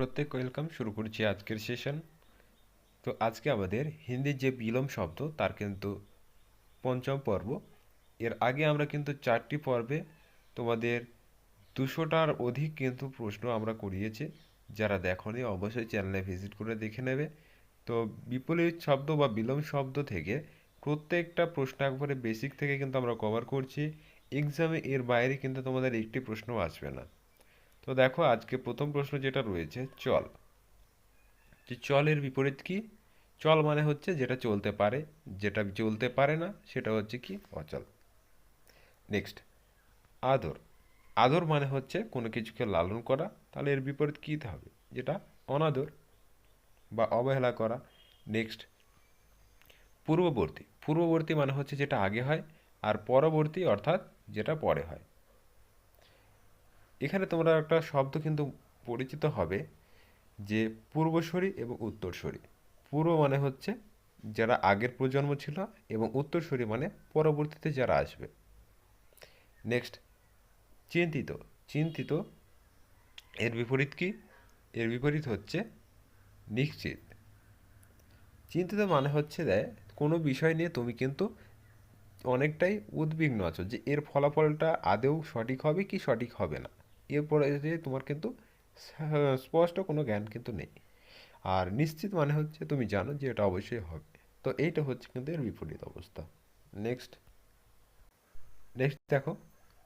প্রত্যেক ওয়েলকাম শুরু করছি আজকের সেশন তো আজকে আমাদের হিন্দির যে বিলোম শব্দ, তার কিন্তু পঞ্চম পর্ব। এর আগে আমরা কিন্তু চারটি পর্বে তোমাদের দুশোটার অধিক কিন্তু প্রশ্ন আমরা করিয়েছি। যারা দেখনি, অবশ্যই চ্যানেলে ভিজিট করে দেখে নেবে। তো বিপরীত শব্দ বা বিলম শব্দ থেকে প্রত্যেকটা প্রশ্ন একবারে বেসিক থেকে কিন্তু আমরা কভার করছি। এক্সামে এর বাইরে কিন্তু তোমাদের একটি প্রশ্ন আসবে না। তো দেখো, আজকে প্রথম প্রশ্ন যেটা রয়েছে, চল। যে চলের বিপরীত কি? চল মানে হচ্ছে যেটা চলতে পারে, যেটা চলতে পারে না, সেটা হচ্ছে কি? অচল। নেক্সট আদর। আদর মানে হচ্ছে কোনো কিছুকে লালন করা, তাহলে এর বিপরীত কী হবে? যেটা অনাদর বা অবহেলা করা। নেক্সট পূর্ববর্তী। পূর্ববর্তী মানে হচ্ছে যেটা আগে হয়, আর পরবর্তী অর্থাৎ যেটা পরে হয়। এখানে তোমরা একটা শব্দ কিন্তু পরিচিত হবে যে পূর্বসরী এবং উত্তরসরী। পূর্ব মানে হচ্ছে যারা আগের প্রজন্ম ছিল এবং উত্তরসরী মানে পরবর্তীতে যারা আসবে। নেক্সট চিন্তিত। চিন্তিত এর বিপরীত কি? এর বিপরীত হচ্ছে নিশ্চিত। চিন্তিত মানে হচ্ছে দেয় কোনো বিষয় নিয়ে তুমি কিন্তু অনেকটাই উদ্বিগ্ন আছো যে এর ফলাফলটা আদৌ সঠিক হবে কি সঠিক হবে না। এরপরে যে তোমার কিন্তু স্পষ্ট কোনো জ্ঞান কিন্তু নেই। আর নিশ্চিত মানে হচ্ছে তুমি জানো যে এটা অবশ্যই হবে। তো এইটা হচ্ছে কিন্তু এর বিপরীত অবস্থা। নেক্সট নেক্সট দেখো,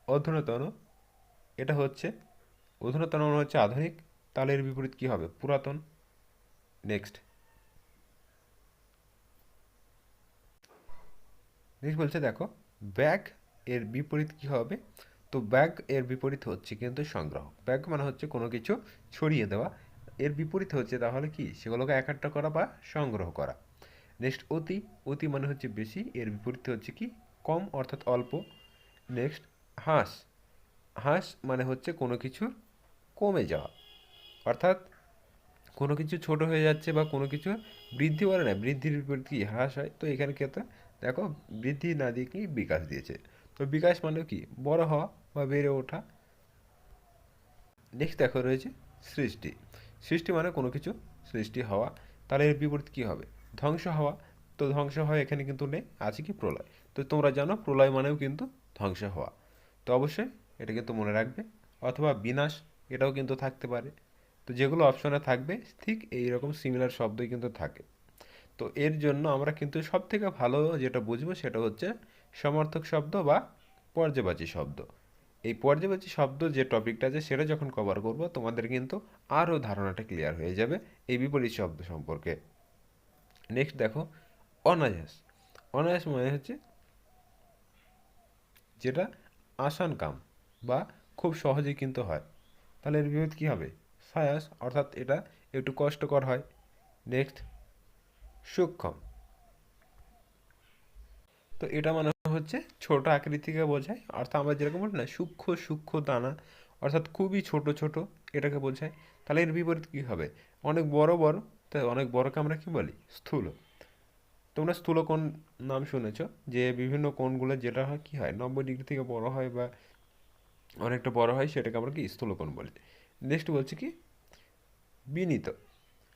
অধুনতন। এটা হচ্ছে, অধুনতন মানে হচ্ছে আধুনিক। তাহলে এর বিপরীত কী হবে? পুরাতন। নেক্সট নেক্সট বলছে দেখো, ব্যাগ এর বিপরীত কী হবে? তো ব্যাগ এর বিপরীত হচ্ছে কিন্তু সংগ্রহ। ব্যাগ মানে হচ্ছে কোনো কিছু ছড়িয়ে দেওয়া। এর বিপরীত হচ্ছে তাহলে কি? সেগুলোকে একাট্টা করা বা সংগ্রহ করা। নেক্সট অতি। অতি মানে হচ্ছে বেশি। এর বিপরীত হচ্ছে কি? কম অর্থাৎ অল্প। নেক্সট হাঁস। হাঁস মানে হচ্ছে কোনো কিছু কমে যাওয়া। অর্থাৎ কোনো কিছু ছোট হয়ে যাচ্ছে বা কোনো কিছু বৃদ্ধি বলে না। বৃদ্ধির বিপরীত কি? হ্রাস হয়। তো এখানে ক্ষেত্রে দেখো, বৃদ্ধি না দিয়ে কি? বিকাশ দিয়েছে। তো বিকাশ মানে কি? বড় হওয়া। বা বেড়ে ওঠা। নেক্সট দেখো রয়েছে সৃষ্টি। সৃষ্টি মানে কোনো কিছু, সৃষ্টি হওয়া। তাহলে এর বিপরীত কী হবে? ধ্বংস হওয়া। তো ধ্বংস হওয়া এখানে কিন্তু নেই, আছে কি প্রলয়। তো তোমরা জানো প্রলয় মানেও কিন্তু ধ্বংস হওয়া। তো অবশ্যই এটা কিন্তু মনে রাখবে। অথবা বিনাশ, এটাও কিন্তু থাকতে পারে। তো যেগুলো অপশনে থাকবে, ঠিক এই রকম সিমিলার শব্দই কিন্তু থাকে। তো এর জন্য আমরা কিন্তু সব থেকে ভালো যেটা বুঝব সেটা হচ্ছে সমর্থক শব্দ বা পর্যাবাচী শব্দ। এই পর্যাবাচী শব্দ যে টপিকটা আছে, সেটা যখন কভার করব, তোমাদের কিন্তু আরও ধারণাটা ক্লিয়ার হয়ে যাবে এই বিপরীত শব্দ সম্পর্কে। নেক্সট দেখো, অনায়াস। অনায়াস মানে হচ্ছে যেটা আসান কাম বা খুব সহজেই কিন্তু হয়। তাহলে এর বিপরীত কী হবে? সায়াস, অর্থাৎ এটা একটু কষ্টকর হয়। নেক্সট সূক্ষ্ম। তো এটা মানে হচ্ছে ছোট আকৃতিকে বোঝায়। অর্থাৎ আমরা যেরকম বলি না, সূক্ষ্ম সূক্ষ্ম দানা, অর্থাৎ খুবই ছোট ছোট এটাকে বোঝায়। তাহলে এর বিপরীত কী হবে? অনেক বড় বড়, তো অনেক বড়কে আমরা কী বলি? স্থূল। তোমরা স্থূল কোণ নাম শুনেছ, যে বিভিন্ন কোণগুলো যেটা হয় কী হয়? নব্বই ডিগ্রি থেকে বড় হয় বা অনেকটা বড় হয়, সেটাকে আমরা কি স্থূলকোণ বলি। নেক্সট বলছি কি? বিনীত।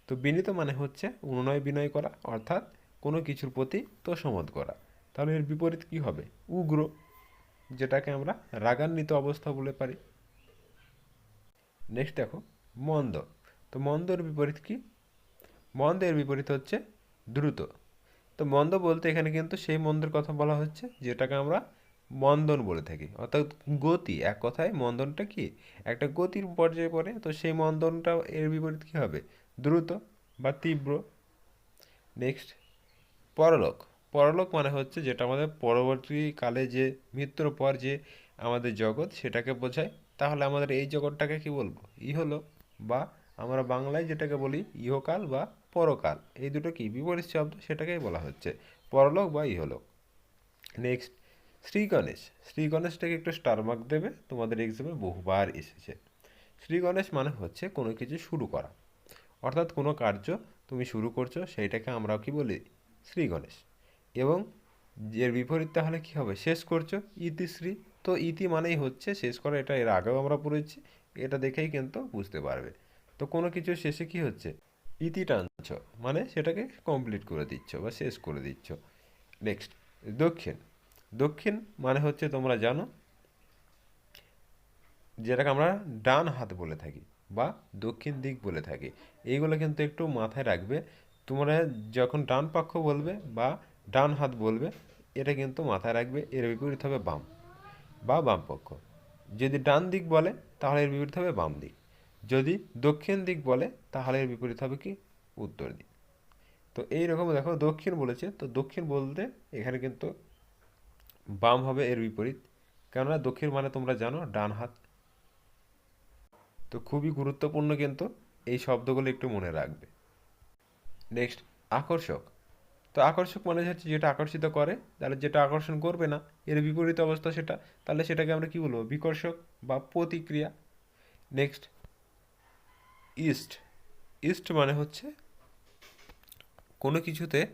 তো বিনীত মানে হচ্ছে অনুনয় বিনয় করা, অর্থাৎ কোনো কিছুর প্রতি তোষমত করা। তাহলে এর বিপরীত কি হবে? উগ্র, যেটাকে আমরা রাগান্বিত অবস্থা বলে পারি। নেক্সট দেখো, মন্দ। তো মন্দর বিপরীত কি? মন্দের বিপরীত হচ্ছে দ্রুত। তো মন্দ বলতে এখানে কিন্তু সেই মন্দের কথা বলা হচ্ছে, যেটাকে আমরা মন্দন বলে থাকি। অর্থাৎ গতি, এক কথায় মন্দনটা কি? একটা গতির পর্যায়ে পড়ে, তো সেই মন্দনটা এর বিপরীত কী হবে? দ্রুত বা তীব্র। নেক্সট পরলোক। পরলোক মানে হচ্ছে যেটা আমাদের পরবর্তীকালে যে মৃত্যুর পর যে আমাদের জগৎ সেটাকে বোঝায়। তাহলে আমাদের এই জগৎটাকে কি বলব? ইহলোক বা আমরা বাংলায় যেটাকে বলি ইহকাল বা পরকাল। এই দুটো কি? বিপরীত শব্দ সেটাকেই বলা হচ্ছে। পরলোক বা ইহলোক। নেক্সট শ্রী গণেশ শ্রী গণেশটাকে একটু স্টার মার্ক দেবে। তোমাদের এক্সামে বহুবার এসেছে। শ্রী গণেশ মানে হচ্ছে কোনো কিছু শুরু করা। অর্থাৎ কোনো কার্য তুমি শুরু করছ, সেইটাকে আমরা কি বলি? শ্রী গণেশ এবং এর বিপরীত তাহলে কী হবে? শেষ করছ ইতিশ্রী তো ইতি মানেই হচ্ছে শেষ করা, এটা এর আগেও আমরা পড়েছি, এটা দেখেই কিন্তু বুঝতে পারবে। তো কোনো কিছু শেষে কি হচ্ছে? ইতি টানছ মানে সেটাকে কমপ্লিট করে দিচ্ছ বা শেষ করে দিচ্ছ। নেক্সট দক্ষিণ। দক্ষিণ মানে হচ্ছে তোমরা জানো, যেটাকে আমরা ডান হাত বলে থাকি বা দক্ষিণ দিক বলে থাকি। এইগুলো কিন্তু একটু মাথায় রাখবে। তোমরা যখন ডান পক্ষ বলবে বা ডান হাত বলবে, এটা কিন্তু মাথায় রাখবে, এর বিপরীত হবে বাম বা বাম পক্ষ। যদি ডান দিক বলে, তাহলে এর বিপরীত হবে বাম দিক। যদি দক্ষিণ দিক বলে, তাহলে এর বিপরীত হবে কি? উত্তর দিক। তো এই রকম দেখো, দক্ষিণ বলেছে, তো দক্ষিণ বলতে এখানে কিন্তু বাম হবে এর বিপরীত। কেননা দক্ষিণ মানে তোমরা জানো, ডান হাত। তো খুবই গুরুত্বপূর্ণ কিন্তু এই শব্দগুলো একটু মনে রাখবে। নেক্সট আকর্ষক। তো আকর্ষক মানে হচ্ছে যেটা আকর্ষিত করে, তাহলে যেটা আকর্ষণ করবে না, এর বিপরীত অবস্থা সেটা, তাহলে সেটাকে আমরা কি বলব? বিকর্ষক বা প্রতিক্রিয়া। Next east. ইস্ট মানে হচ্ছে কোনো কিছুতে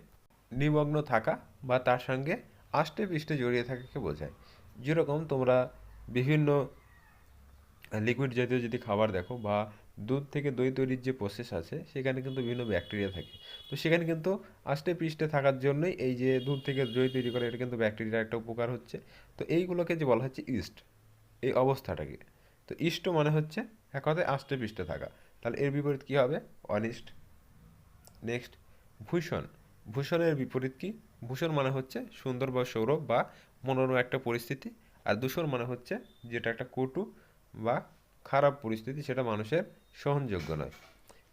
নিমগ্ন থাকা বা তার সঙ্গে আষ্টে পৃষ্ঠে জড়িয়ে থাকাকে বোঝায়। যেরকম তোমরা বিভিন্ন লিকুইড জাতীয় যদি খাবার দেখো বা দুধ থেকে দই তৈরির যে প্রসেস আছে, সেখানে কিন্তু বিভিন্ন ব্যাকটেরিয়া থাকে। তো সেখানে কিন্তু আষ্টে পৃষ্ঠে থাকার জন্যই এই যে দুধ থেকে দই তৈরি করে, এটা কিন্তু ব্যাকটেরিয়ার একটা উপকার হচ্ছে। তো এইগুলোকে যে বলা হচ্ছে ইস্ট, এই অবস্থাটাকে। তো ইষ্ট মানে হচ্ছে এক কথায় আষ্টে পৃষ্ঠে থাকা। তাহলে এর বিপরীত কী হবে? অনিষ্ট। নেক্সট ভূষণ। ভূষণের বিপরীত কি? ভূষণ মানে হচ্ছে সুন্দর বা সৌরভ বা মনোরম একটা পরিস্থিতি। আর দূষণ মানে হচ্ছে যেটা একটা কটু বা খারাপ পরিস্থিতি, সেটা মানুষের সহনযোগ্য নয়।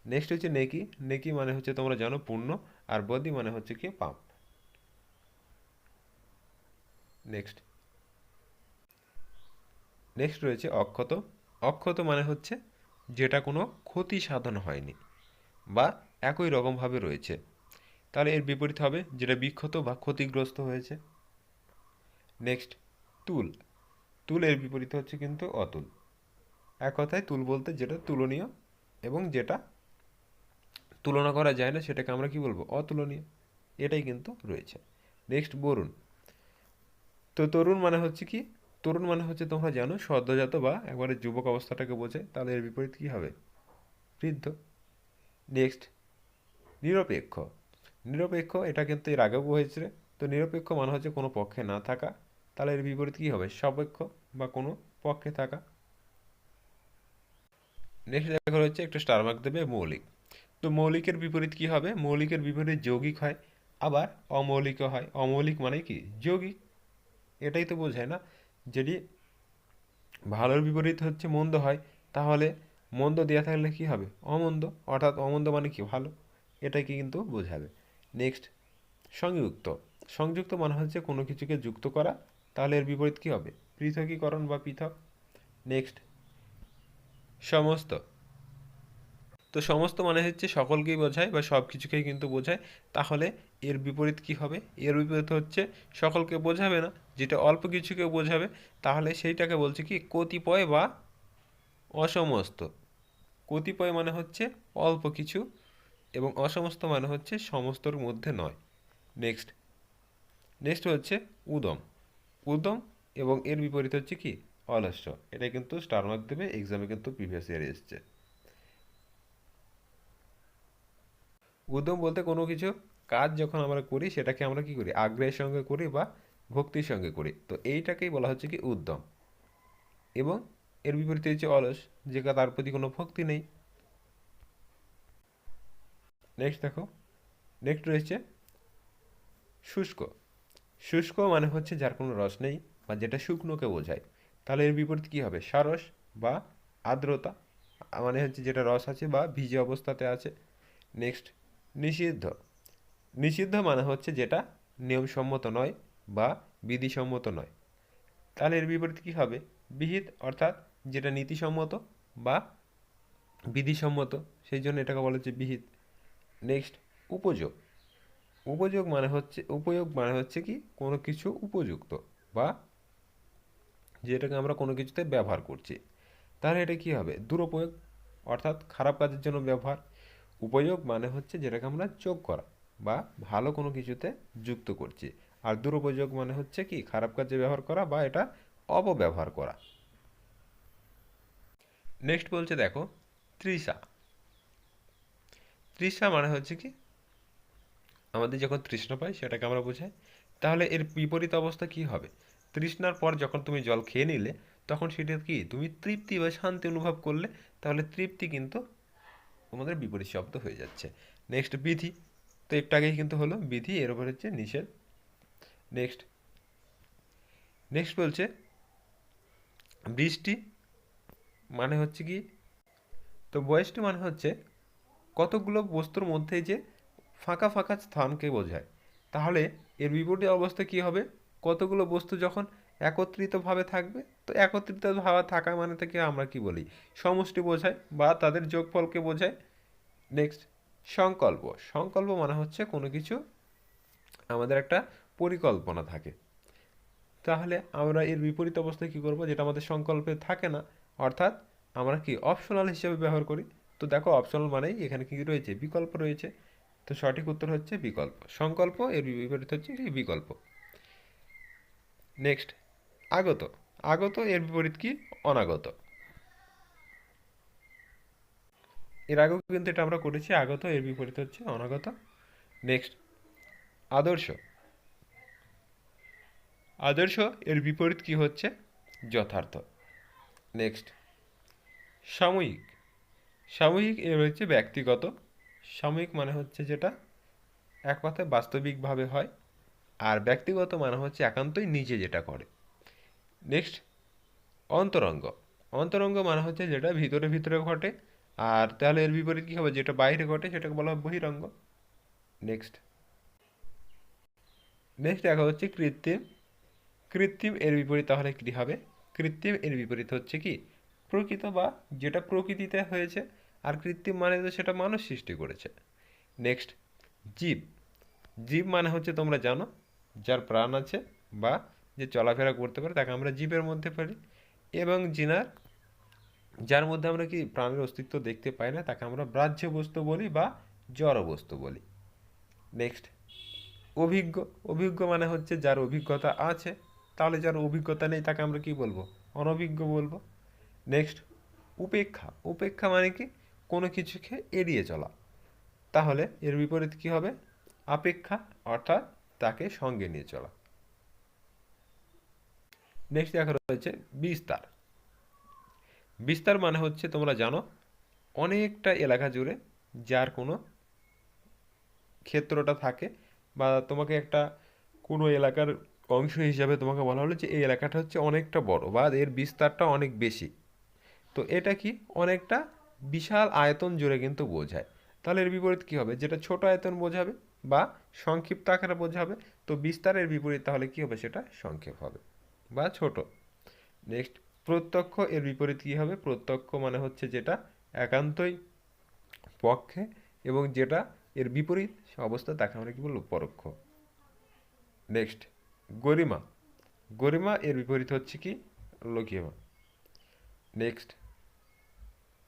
নেক্সট হচ্ছে নেকি। নেকি মানে হচ্ছে তোমরা জানো পূর্ণ, আর বদি মানে হচ্ছে কি পাপ। নেক্সট নেক্সট রয়েছে অক্ষত। অক্ষত মানে হচ্ছে যেটা কোনো ক্ষতি সাধন হয়নি বা একই রকমভাবে রয়েছে। তাহলে এর বিপরীত হবে, যেটা বিক্ষত বা ক্ষতিগ্রস্ত হয়েছে। নেক্সট তুল। তুল এর বিপরীত হচ্ছে কিন্তু অতুল। এক কথায় তুল বলতে যেটা তুলনীয় এবং যেটা তুলনা করা যায় না, সেটাকে আমরা কি বলব? অতুলনীয়। এটাই কিন্তু রয়েছে। নেক্সট বরুণ। তো তরুণ মানে হচ্ছে কি? তরুণ মানে হচ্ছে তোমরা জানো, সদ্যজাত বা একবারে যুবক অবস্থাটাকে বোঝায় তাহলে এর বিপরীত কী হবে? বৃদ্ধ। নেক্সট নিরপেক্ষ। নিরপেক্ষ, এটা কিন্তু এর আগেও হয়েছে। তো নিরপেক্ষ মানে হচ্ছে কোনো পক্ষে না থাকা, তাহলে এর বিপরীত কী হবে? সাপেক্ষ বা কোনো পক্ষে থাকা। নেক্সট দেখা হচ্ছে একটা স্টার মার্ক দেবে মৌলিক। তো মৌলিকের বিপরীত কি হবে? মৌলিকের বিপরীত যৌগিক হয়, আবার অমৌলিক হয়। অমৌলিক মানে কি? যৌগিক। এটাই তো বোঝায় না? যদি ভালোর বিপরীত হচ্ছে মন্দ হয়, তাহলে মন্দ দেওয়া থাকলে কি হবে? অমন্দ। অর্থাৎ অমন্দ মানে কি? ভালো। এটাকে কিন্তু বোঝাবে। নেক্সট সংযুক্ত। সংযুক্ত মানে হচ্ছে কোনো কিছুকে যুক্ত করা। তাহলে এর বিপরীত কী হবে? পৃথকীকরণ বা পৃথক। নেক্সট সমস্ত। তো সমস্ত মানে হচ্ছে সকলকেই বোঝায় বা সব কিছুকেই কিন্তু বোঝায়। তাহলে এর বিপরীত কি হবে? এর বিপরীত হচ্ছে সকলকে বোঝাবে না, যেটা অল্প কিছুকে বোঝাবে, তাহলে সেইটাকে বলছে কি কতিপয় বা অসমস্ত। কতিপয় মানে হচ্ছে অল্প কিছু এবং অসমস্ত মানে হচ্ছে সমস্তর মধ্যে নয়। নেক্সট। নেক্সট হচ্ছে উদম। উদম এবং এর বিপরীত হচ্ছে কি? অলস্য এটা কিন্তু স্টার মার্ক দেবে এক্সামে কিন্তু প্রিভিয়াস ইয়ারে এসছে। উদ্যম বলতে কোনো কিছু, কাজ যখন আমরা করি, সেটাকে আমরা কি করি? আগ্রহের সঙ্গে করি বা ভক্তির সঙ্গে করি। তো এইটাকেই বলা হচ্ছে কি উদ্যম। এবং এর বিপরীতে হচ্ছে অলস, যে তার প্রতি কোনো ভক্তি নেই। নেক্সট দেখো। নেক্সট রয়েছে শুষ্ক। শুষ্ক মানে হচ্ছে যার কোনো রস নেই বা যেটা শুকনোকে বোঝায়। তাহলে এর বিপরীত কী হবে? সারস বা আর্দ্রতা মানে হচ্ছে যেটা রস আছে বা ভিজে অবস্থাতে আছে। নেক্সট নিষিদ্ধ। নিষিদ্ধ মানে হচ্ছে যেটা নিয়মসম্মত নয় বা বিধিসম্মত নয়। তাহলে এর বিপরীত কী হবে? বিহিত, অর্থাৎ যেটা নীতিসম্মত বা বিধিসম্মত, সেই জন্য এটাকে বলা হচ্ছে বিহিত। নেক্সট উপযোগ। উপযোগ মানে হচ্ছে, উপয়োগ মানে হচ্ছে কি? কোনো কিছু উপযুক্ত বা যেটাকে আমরা কোনো কিছুতে ব্যবহার করছি। তাহলে এটা কী হবে? দুরুপয়োগ, অর্থাৎ খারাপ কাজের জন্য ব্যবহার। উপযোগ মানে হচ্ছে যেটাকে আমরা যোগ করা বা ভালো কোনো কিছুতে যুক্ত করছি। আর দুরুপযোগ মানে হচ্ছে কি? খারাপ কাজে ব্যবহার করা বা এটা অপব্যবহার করা। নেক্সট বলছে দেখো, তৃষা। তৃষা মানে হচ্ছে কি? আমাদের যখন তৃষ্ণা পাই সেটাকে আমরা বোঝাই। তাহলে এর বিপরীত অবস্থা কি হবে? তৃষ্ণার পর যখন তুমি জল খেয়ে নিলে, তখন সেটা কি? তুমি তৃপ্তি বা শান্তি অনুভব করলে, তাহলে তৃপ্তি কিন্তু তোমাদের বিপরীত শব্দ হয়ে যাচ্ছে। নেক্সট বিধি। তো একটু আগেই কিন্তু হলো বিধি, এর উপর হচ্ছে নিষেধ। নেক্সট নেক্সট বলছে, বৃষ্টি মানে হচ্ছে কি? তো বয়সটি মানে হচ্ছে কতগুলো বস্তুর মধ্যে যে ফাঁকা ফাঁকা স্থানকে বোঝায়। তাহলে এর বিপরীত অবস্থা কি হবে? কতগুলো বস্তু যখন একত্রিতভাবে থাকবে, তো একত্রিতভাবে থাকা মানে থেকে আমরা কি বলি? সমষ্টি বোঝায় বা তাদের যোগফলকে বোঝায়। নেক্সট সংকল্প। সংকল্প মানে হচ্ছে কোনো কিছু আমাদের একটা পরিকল্পনা থাকে। তাহলে আমরা এর বিপরীত অবস্থায় কী করব? যেটা আমাদের সংকল্পে থাকে না, অর্থাৎ আমরা কি অপশনাল হিসেবে ব্যবহার করি? তো দেখো অপশনাল মানেই এখানে কি রয়েছে? বিকল্প রয়েছে। তো সঠিক উত্তর হচ্ছে বিকল্প। সংকল্প এর বিপরীত হচ্ছে বিকল্প। নেক্সট আগত। আগত, এর বিপরীত কি? অনাগত। এর আগেও কিন্তু এটা আমরা করেছি, আগত, এর বিপরীত হচ্ছে অনাগত। নেক্সট আদর্শ। আদর্শ, এর বিপরীত কি হচ্ছে? যথার্থ। নেক্সট সাময়িক। সাময়িক এর হচ্ছে ব্যক্তিগত। সাময়িক মানে হচ্ছে যেটা? এক কথায় বাস্তবিকভাবে হয়। আর ব্যক্তিগত মানে হচ্ছে একান্তই নিজে যেটা করে। নেক্সট অন্তরঙ্গ। অন্তরঙ্গ মানে হচ্ছে যেটা ভিতরে ভিতরে ঘটে, আর তাহলে এর বিপরীত কী হবে? যেটা বাইরে ঘটে, সেটাকে বলা হয় বহিরঙ্গ। নেক্সট নেক্সট দেখা হচ্ছে কৃত্রিম। কৃত্রিম এর বিপরীত তাহলে কী হবে? কৃত্রিম এর বিপরীত হচ্ছে কি? প্রকৃত বা যেটা প্রকৃতিতে হয়েছে, আর কৃত্রিম মানে তো সেটা মানুষ সৃষ্টি করেছে। নেক্সট জীব। জীব মানে হচ্ছে তোমরা জানো যার প্রাণ আছে বা যে চলাফেরা করতে পারে, তাকে আমরা জীবের মধ্যে পারি এবং জিনার, যার মধ্যে আমরা কি প্রাণের অস্তিত্ব দেখতে পাই না, তাকে আমরা ব্রাহ্য বস্তু বলি বা জড় বস্তু বলি। নেক্সট অভিজ্ঞ অভিজ্ঞ মানে হচ্ছে যার অভিজ্ঞতা আছে, তাহলে যার অভিজ্ঞতা নেই তাকে আমরা কি বলব? অনভিজ্ঞ বলব। নেক্সট উপেক্ষা উপেক্ষা মানে কি? কোনো কিছুকে এড়িয়ে চলা। তাহলে এর বিপরীত কি হবে? আপেক্ষা, অর্থাৎ তাকে সঙ্গে নিয়ে চলা। নেক্সট দেখা রয়েছে বিস্তার। বিস্তার মানে হচ্ছে, তোমরা জানো, অনেকটা এলাকা জুড়ে যার কোনো ক্ষেত্রটা থাকে বা তোমাকে একটা কোনো এলাকার অংশ হিসাবে তোমাকে বলা হলো যে এই এলাকাটা হচ্ছে অনেকটা বড় বা এর বিস্তারটা অনেক বেশি। তো এটা কি অনেকটা বিশাল আয়তন জুড়ে কিন্তু বোঝায়। তাহলে এর বিপরীত কী হবে? যেটা ছোট আয়তন বোঝাবে বা সংক্ষিপ্ত আকারে বোঝাবে, তো বিস্তারের বিপরীত তাহলে কী হবে? সেটা সংক্ষেপ হবে বা ছোট। নেক্সট প্রত্যক্ষ এর বিপরীত কী হবে? প্রত্যক্ষ মানে হচ্ছে যেটা একান্তই পক্ষে এবং যেটা এর বিপরীত অবস্থা তাকে আমরা কী বলব? পরোক্ষ। নেক্সট গরিমা। গরিমা এর বিপরীত হচ্ছে কি? লঘিমা নেক্সট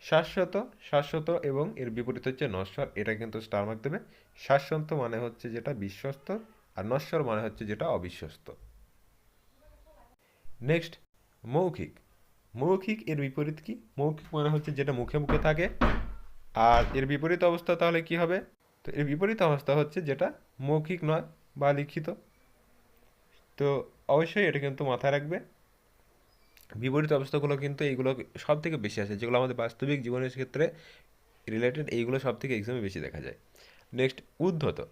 শাশ্বত শাশ্বত এবং এর বিপরীত হচ্ছে নশ্বর। এটা কিন্তু স্টার মার্ক দেবে। শাশ্বত মানে হচ্ছে যেটা বিশ্বস্ত আর নশ্বর মানে হচ্ছে যেটা অবিশ্বস্ত। নেক্সট মৌখিক। মৌখিক এর বিপরীত কি? মৌখিক মানে হচ্ছে যেটা মুখে মুখে থাকে। আর এর বিপরীত অবস্থা তাহলে কি হবে? তো এর বিপরীত অবস্থা হচ্ছে যেটা মৌখিক নয়, বা লিখিত। তো অবশ্যই এটা কিন্তু মাথায় রাখবে। বিপরীত অবস্থাগুলো কিন্তু এইগুলো সব থেকে বেশি আসে যেগুলো আমাদের বাস্তবিক জীবনের ক্ষেত্রে রিলেটেড এইগুলো সব থেকে এক্সামে বেশি দেখা যায়। নেক্সট উদ্ধত।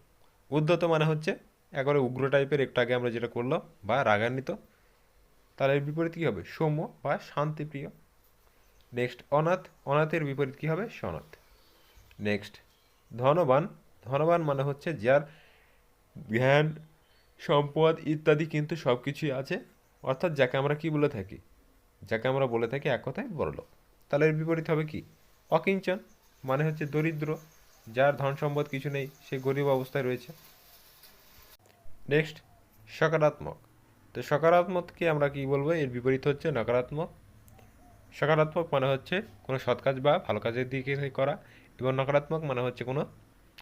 উদ্ধত মানে হচ্ছে একবারে উগ্র টাইপের একটু আগে আমরা যেটা করলাম, বা রাগান্বিত। তার এর বিপরীত কী হবে? সৌম্য বা শান্তিপ্রিয়। নেক্সট অনাথ। অনাথের বিপরীত কী হবে? সনাথ। নেক্সট ধনবান। ধনবান মানে হচ্ছে যার জ্ঞান, সম্পদ ইত্যাদি কিন্তু সব কিছুই আছে। অর্থাৎ যাকে আমরা কি বলে থাকি? যাকে আমরা বলে থাকি এক কথায় বড়লোক। তাহলে এর বিপরীত হবে কি? অকিঞ্চন মানে হচ্ছে দরিদ্র, যার ধন সম্পদ কিছু নেই, সে গরিব অবস্থায় রয়েছে। নেক্সট সকারাত্মক। তো সকারাত্মককে আমরা কি বলব? এর বিপরীত হচ্ছে নকারাত্মক। সকারাত্মক মানে হচ্ছে কোনো সৎ কাজ বা ভালো কাজের দিকে করা এবং নকারাত্মক মানে হচ্ছে কোনো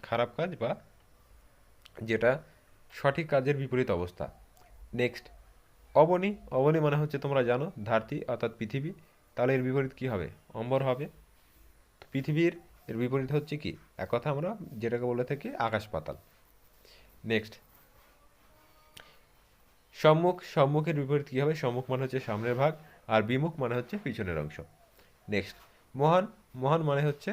খারাপ কাজ বা যেটা সঠিক কাজের বিপরীত অবস্থা। নেক্সট অবনী অবনী মানে হচ্ছে তোমরা জানো, ধারতি অর্থাৎ পৃথিবী। তাহলে এর বিপরীত কী হবে? অম্বর হবে। পৃথিবীর এর বিপরীত হচ্ছে কি? এক কথা আমরা যেটাকে বলে থাকি আকাশ পাতাল। নেক্সট সম্মুখ, সম্মুখের বিপরীত কী হবে? সম্মুখ মানে হচ্ছে সামনের ভাগ, আর বিমুখ মানে হচ্ছে পিছনের অংশ। নেক্সট মহান মহান মানে হচ্ছে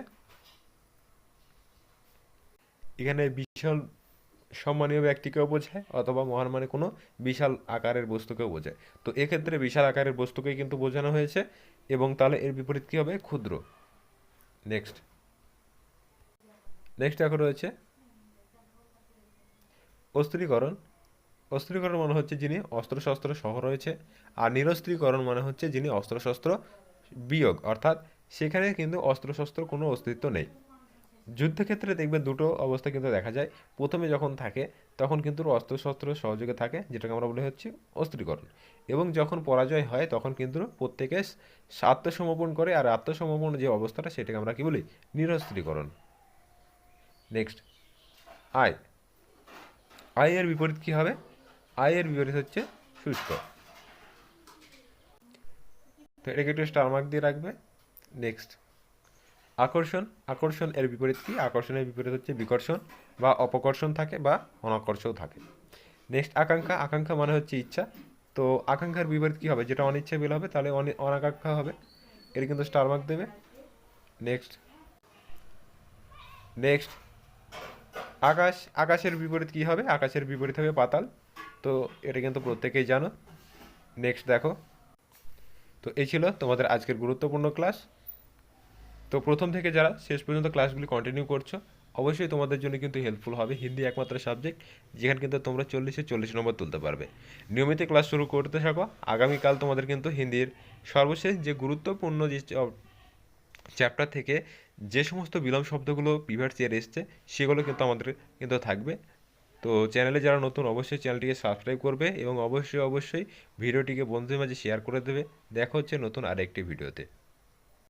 এখানে বিশাল সম্মানীয় ব্যক্তিকেও বোঝায় অথবা মহান মানে কোনো বিশাল আকারের বস্তুকেও বোঝায়। তো এক্ষেত্রে বিশাল আকারের বস্তুকেই কিন্তু বোঝানো হয়েছে এবং তাহলে এর বিপরীত কী হবে? ক্ষুদ্র। নেক্সট নেক্সট এখন রয়েছে অস্ত্রীকরণ অস্ত্রীকরণ মানে হচ্ছে যিনি অস্ত্রশস্ত্র সহ রয়েছে আর নিরস্ত্রীকরণ মানে হচ্ছে যিনি অস্ত্রশস্ত্র বিয়োগ। অর্থাৎ সেখানে কিন্তু অস্ত্রশস্ত্র কোনো অস্তিত্ব নেই। যুদ্ধক্ষেত্রে দেখবে দুটো অবস্থা কিন্তু দেখা যায়। প্রথমে যখন থাকে, তখন কিন্তু অস্ত্রশস্ত্র সহযোগে থাকে, যেটাকে আমরা বলি হচ্ছে অস্ত্রীকরণ। এবং যখন পরাজয় হয়, তখন কিন্তু প্রত্যেকে আত্মসমর্পণ করে, আর আত্মসমর্পণ যে অবস্থাটা, সেটাকে আমরা কি বলি? নিরস্ত্রীকরণ। নেক্সট আয়। আয়ের বিপরীত কি হবে? আয়ের বিপরীত হচ্ছে শুষ্ক। তো এটাকে একটু স্টার মার্ক দিয়ে রাখবে। নেক্সট আকর্ষণ আকর্ষণ এর বিপরীত কি? আকর্ষণের বিপরীত হচ্ছে বিকর্ষণ বা অপকর্ষণ থাকে বা অনাকর্ষও থাকে। নেক্সট আকাঙ্ক্ষা। আকাঙ্ক্ষা মানে হচ্ছে ইচ্ছা। তো আকাঙ্ক্ষার বিপরীত কী হবে? যেটা অনিচ্ছা বিল হবে, তাহলে অনি- অনাকাঙ্ক্ষা হবে। এর কিন্তু স্টার মার্ক দেবে। নেক্সট নেক্সট আকাশ। আকাশের বিপরীত কী হবে? আকাশের বিপরীত হবে পাতাল। তো এটা কিন্তু প্রত্যেকেই জানো। নেক্সট দেখো। তো এই ছিল তোমাদের আজকের গুরুত্বপূর্ণ ক্লাস তো প্রথম থেকে যারা শেষ পর্যন্ত ক্লাসগুলি কন্টিনিউ করছ, অবশ্যই তোমাদের জন্য কিন্তু হেল্পফুল হবে। হিন্দি একমাত্র সাবজেক্ট যেখানে কিন্তু তোমরা চল্লিশে চল্লিশ নম্বর তুলতে পারবে। নিয়মিত ক্লাস শুরু করতে থাকো। আগামীকাল তোমাদের কিন্তু হিন্দির সর্বশেষ যে গুরুত্বপূর্ণ যে চ্যাপ্টার থেকে যে সমস্ত বিলম্ব শব্দগুলো পিভার চেয়ার এসছে, সেগুলো কিন্তু আমাদের কিন্তু থাকবে। তো চ্যানেলে যারা নতুন, অবশ্যই চ্যানেলটিকে সাবস্ক্রাইব করবে এবং অবশ্যই অবশ্যই ভিডিওটিকে বন্ধুদের মাঝে শেয়ার করে দেবে। দেখা হচ্ছে নতুন আরেকটি ভিডিওতে।